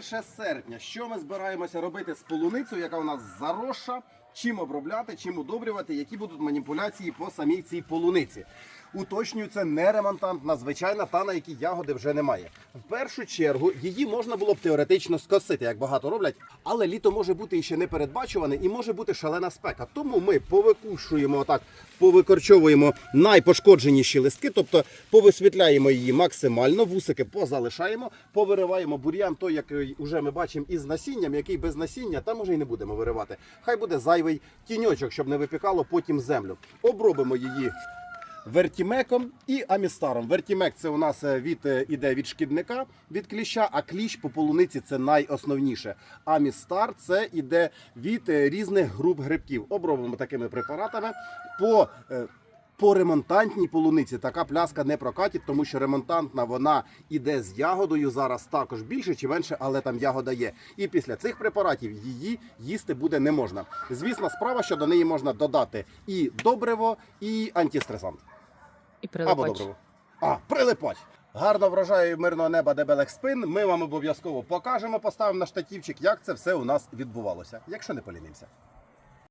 1 серпня. Що ми збираємося робити з полуницею, яка у нас заросша? Чим обробляти, чим удобрювати, які будуть маніпуляції по самій цій полуниці. Уточнюю, це не ремонтантна, звичайна та на якій ягоди вже немає. В першу чергу її можна було б теоретично скосити, як багато роблять, але літо може бути іще непередбачуване і може бути шалена спека. Тому ми повикушуємо отак, повикорчовуємо найпошкодженіші листки, тобто повисвітляємо її максимально, вусики позалишаємо, повириваємо бур'ян, той, який вже ми бачимо із насінням, який без насіння, там уже й не будемо виривати. Хай буде зайвий тіньочок, щоб не випікало потім землю. Обробимо її. Вертімеком і амістаром. Вертімек це у нас е, від е, іде від шкідника, від кліща, а кліщ по полуниці це найосновніше. Амістар це іде від е, різних груп грибків. Обробимо такими препаратами по. По ремонтантній полуниці така пляска не прокатить, тому що ремонтантна вона іде з ягодою зараз також більше чи менше, але там ягода є. І після цих препаратів її їсти буде не можна. Звісна справа, що до неї можна додати і добриво, і антистресант. І Або добриво. А, прилипач. Гарно врожаю мирного неба дебелих спин. Ми вам обов'язково покажемо, поставимо на штатівчик, як це все у нас відбувалося, якщо не полінимося.